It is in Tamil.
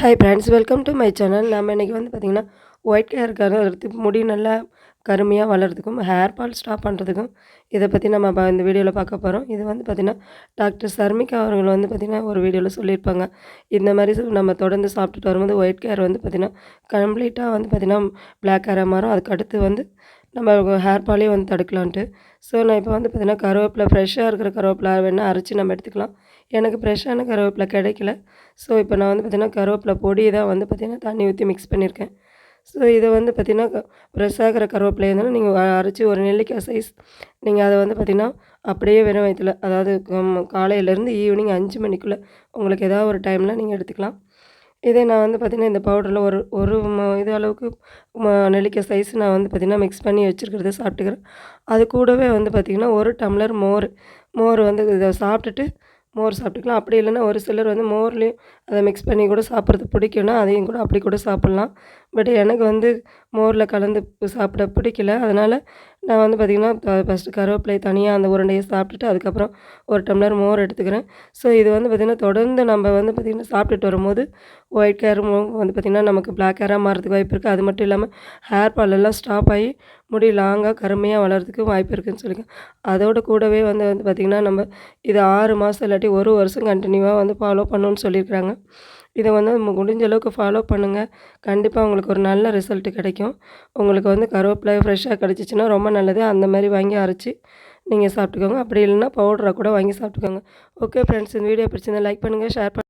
Hi friends welcome to my channel நம்ம இன்றைக்கி வந்து பார்த்திங்கன்னா ஒயிட் ஹேர் கருகிறதுக்கு முடி நல்லா கருமையாக வளர்கிறதுக்கும் ஹேர் ஃபால் ஸ்டாப் பண்ணுறதுக்கும் இதை பற்றி நம்ம ப இந்த வீடியோவில் பார்க்க போகிறோம் இது வந்து பார்த்திங்கன்னா டாக்டர் சர்மிகா அவர்கள் வந்து பார்த்திங்கன்னா ஒரு வீடியோவில் சொல்லியிருப்பாங்க. இந்த மாதிரி நம்ம தொடர்ந்து சாப்பிட்டுட்டு வரும்போது ஒயிட் ஹேர் வந்து பார்த்திங்கன்னா கம்ப்ளீட்டாக வந்து பார்த்திங்கன்னா பிளாக் ஹேராக மாறும். அதுக்கு அடுத்து வந்து நம்ம ஹேர் ஃபாலையும் வந்து தடுக்கலான்ட்டு ஸோ நான் இப்போ வந்து பார்த்திங்கன்னா கருவேப்பிலை ஃப்ரெஷ்ஷாக இருக்கிற கருவேப்பிலை வேணால் அரைச்சி நம்ம எடுத்துக்கலாம். எனக்கு ஃப்ரெஷ்ஷான கருவேப்பிலை கிடைக்கல. ஸோ இப்போ நான் வந்து பார்த்திங்கன்னா கருவேப்பிலை பொடி தான் வந்து பார்த்திங்கன்னா தண்ணி ஊற்றி மிக்ஸ் பண்ணியிருக்கேன். ஸோ இதை வந்து பார்த்திங்கன்னா ஃப்ரெஷ்ஷாக இருக்கிற கருவேப்பிலை இருந்தாலும் நீங்கள் அரைச்சி ஒரு நெல்லிக்காய் சைஸ் நீங்கள் அதை வந்து பார்த்திங்கன்னா அப்படியே வெறும் வயிற்றுல அதாவது காலையிலேருந்து ஈவினிங் அஞ்சு மணிக்குள்ளே உங்களுக்கு ஏதாவது ஒரு டைமில் நீங்கள் எடுத்துக்கலாம். இதே நான் வந்து பார்த்திங்கன்னா இந்த பவுடரில் ஒரு ஒரு இது அளவுக்கு ம- நெல்லிக்காய் சைஸ் நான் வந்து பார்த்திங்கன்னா மிக்ஸ் பண்ணி வச்சுருக்கிறத சாப்பிட்டுக்கிறேன். அது கூடவே வந்து பார்த்திங்கன்னா ஒரு டம்ளர் மோர் மோர் வந்து இதை சாப்பிட்டுட்டு மோர் சாப்பிட்டுக்கலாம். அப்படி இல்லைன்னா ஒரு சிலர் வந்து மோர்லேயும் அதை மிக்ஸ் பண்ணி கூட சாப்பிட்றது பிடிக்கும்னா அதையும் கூட அப்படி கூட சாப்பிட்லாம். பட் எனக்கு வந்து மோரில் கலந்து சாப்பிட பிடிக்கல. அதனால் நான் வந்து பார்த்திங்கன்னா ஃபஸ்ட்டு கருவேப்பிலை தனியாக அந்த உருண்டையை சாப்பிட்டுட்டு அதுக்கப்புறம் ஒரு டம்ளர் மோர் எடுத்துக்கிறேன். ஸோ இது வந்து பார்த்திங்கன்னா தொடர்ந்து நம்ம வந்து பார்த்திங்கன்னா சாப்பிட்டுட்டு வரும்போது ஒயிட் ஹேரும் வந்து பார்த்திங்கன்னா நமக்கு பிளாக் ஹேராக மாறதுக்கு வாய்ப்பு இருக்குது அது மட்டும் இல்லாமல் ஹேர் ஃபால் எல்லாம் ஸ்டாப் ஆகி முடி லாங்காக கருமையாக வளர்கிறதுக்கு வாய்ப்பு இருக்குதுன்னு சொல்லியிருக்கேன் அதோட கூடவே வந்து வந்து பார்த்திங்கன்னா நம்ம இது ஆறு மாதம் இல்லாட்டி ஒரு வருஷம் கண்டினியூவாக வந்து ஃபாலோ பண்ணணும்னு சொல்லியிருக்கிறாங்க. இதை வந்து முடிஞ்ச அளவுக்கு ஃபாலோ பண்ணுங்கள் கண்டிப்பாக உங்களுக்கு ஒரு நல்ல ரிசல்ட் கிடைக்கும். உங்களுக்கு வந்து கருவேப்பிலை ஃப்ரெஷ்ஷாக கிடச்சிச்சின்னா ரொம்ப நல்லது. அந்த மாதிரி வாங்கி அரைச்சி நீங்கள் சாப்பிட்டுக்கோங்க. அப்படி இல்லைன்னா பவுடரை கூட வாங்கி சாப்பிட்டுக்கோங்க. ஓகே ஃப்ரெண்ட்ஸ் இந்த வீடியோ பிடிச்சிருந்தா லைக் பண்ணுங்கள் ஷேர் பண்ணுங்கள்